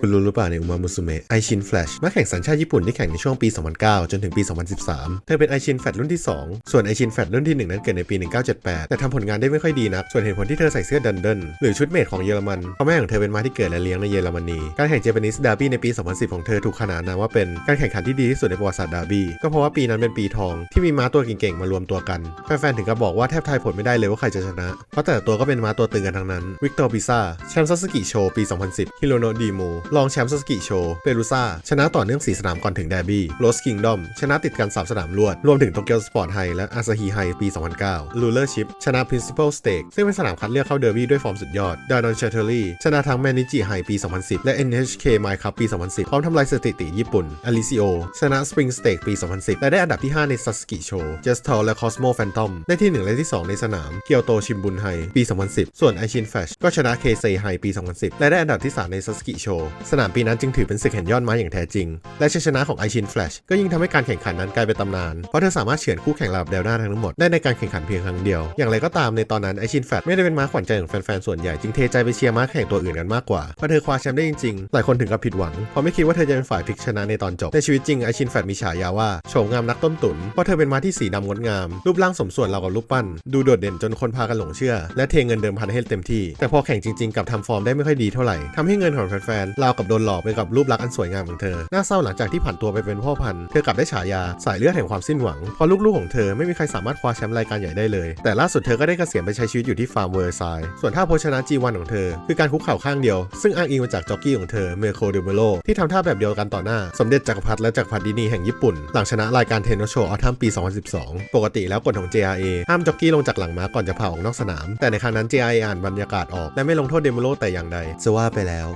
คุณรู้หรือเปล่าในอุมามุสุเมะไอชินแฟลชนักแข่งสัญชาติญี่ปุ่นที่แข่งในช่วงปี 2009 จนถึงปี 2013 เธอเป็นไอชินแฟลชรุ่นที่ 2 ส่วนไอชินแฟลชรุ่นที่ 1 นั้นเกิดในปี 1978 แต่ทำผลงานได้ไม่ค่อยดีนัก ส่วนเหตุผลที่เธอใส่เสื้อดันเดิลหรือชุดเมดของเยอรมันเพราะแม่ของเธอเป็นม้าที่เกิดและเลี้ยงในเยอรมนี การแข่งเจแปนิสดาร์บี้ในปี 2010 ของเธอถูกขนานนามว่าเป็นการแข่งขันที่ดีที่สุดในประวัติศาสตร์ดาร์บี้ก็เพราะว่าปีนั้นเป็นปีทองที่มีม้าตัวเก่งๆมารวมตัวกันแฟนๆถึงกับบอกว่าแทบทายผลไม่ได้เลยว่าใครจะชนะ เพราะแต่ตัวก็เป็นม้าตัวตึงกันทั้งนั้นวิกตอร์ปิซ่าแชมป์ซัสกิโชปี 2010ฮิโรโนดีโมรองแชมป์ซัสกิโชเปรูซ่า ชนะต่อเนื่อง 4 สนามก่อนถึงแดบี้โรสคิงดอม ชนะติดกัน 3 สนามรวด รวมถึงโตเกียวสปอร์ตไฮและอาซาฮีไฮปี 2009ลูเลอร์ชิพชนะ Principal Stake ซึ่งเป็นสนามคัดเลือกเข้าเดอร์บี้ด้วยฟอร์มสุดยอดดานอนเชเทอรี่ชนะทั้งแมนิจิไฮปี 2010 และ NHK My Cup ปี 2010 พร้อมทำลายสถิติญี่ปุ่นอลิซิโอชนะ Spring Stake ปี 2010 และได้อันดับที่ 5 ในซัสกิโชเจสทอลและ Cosmo Phantom ได้ที่ 1 และที่ 2 ในสนามเกียวโตชิมบุนไฮปี 2010 ส่วนไอชินแฟชก็ชนะเคเซไฮปี 2010 และได้อันดับที่ 3 ในซัสกิโชสนามปีนั้นจึงถือเป็นศึกแห่งยอดม้าอย่างแท้จริง และชัยชนะของไอชินแฟลชก็ยิ่งทำให้การแข่งขันนั้นกลายเป็นตำนาน เพราะเธอสามารถเฉือนคู่แข่งระดับแนวหน้าทั้งหมดได้ในการแข่งขันเพียงครั้งเดียว อย่างไรก็ตามในตอนนั้นไอชินแฟลชไม่ได้เป็นม้าขวัญใจของแฟนๆ ส่วนใหญ่จึงเทใจไปเชียร์ม้าแข่งตัวอื่นกันมากกว่าพอเธอคว้าแชมป์ได้จริงๆ หลายคนถึงกับผิดหวังเพราะไม่คิดว่าเธอจะเป็นฝ่ายพลิกชนะในตอนจบ ในชีวิตจริงไอชินแฟลชมีฉายาว่าโฉมงามนักต้มตุ๋นเพราะเธอเป็นม้าที่สีดำงดงาม รูปร่างสมส่วนราวกับรูปปั้น ดูโดดเด่นจนคนพากันหลงเชื่อ และเทเงินเดิมพันให้เต็มที่ แต่พอแข่งจริงๆกับทำฟอร์มได้ไม่ค่อยดีเท่าไหร่ทำให้เงินของแฟนราวกับโดนหลอกไปกับรูปลักษณ์อันสวยงามของเธอ น่าเศร้าหลังจากที่ผ่านตัวไปเป็นพ่อพันธุ์ เธอกลับได้ฉายาสายเลือดแห่งความสิ้นหวัง เพราะลูกๆของเธอไม่มีใครสามารถคว้าแชมป์รายการใหญ่ได้เลย แต่ล่าสุดเธอก็ได้เกษียณไปใช้ชีวิตอยู่ที่ฟาร์มเวอร์ซายส่วนท่าโพชนะ G1 ของเธอ คือการคุกเข่าข้างเดียว ซึ่งอ้างอิงมาจากจ็อกกี้ของเธอ เมโคเดเมโล ที่ทำท่าแบบเดียวกันต่อหน้า สมเด็จจักรพรรดิและจักรพรรดินีแห่งญี่ปุ่น หลังชนะรายการเทนนิสโชว์ออทัมปี 2012 ปกติแล้วกฎของ JRA ห้ามจ็อกกี้ลงจากหลังม้าก่อนจะพาออกนอกสนาม แต่ในครั้งนั้น JRA อ่านบรรยากาศออกและไม่ลงโทษเดเมโลแต่อย่างใดจะว่าไปแล้ว